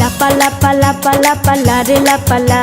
লাপা লাপা লাপা লাপা লারে লাপালা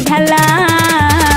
ভেলা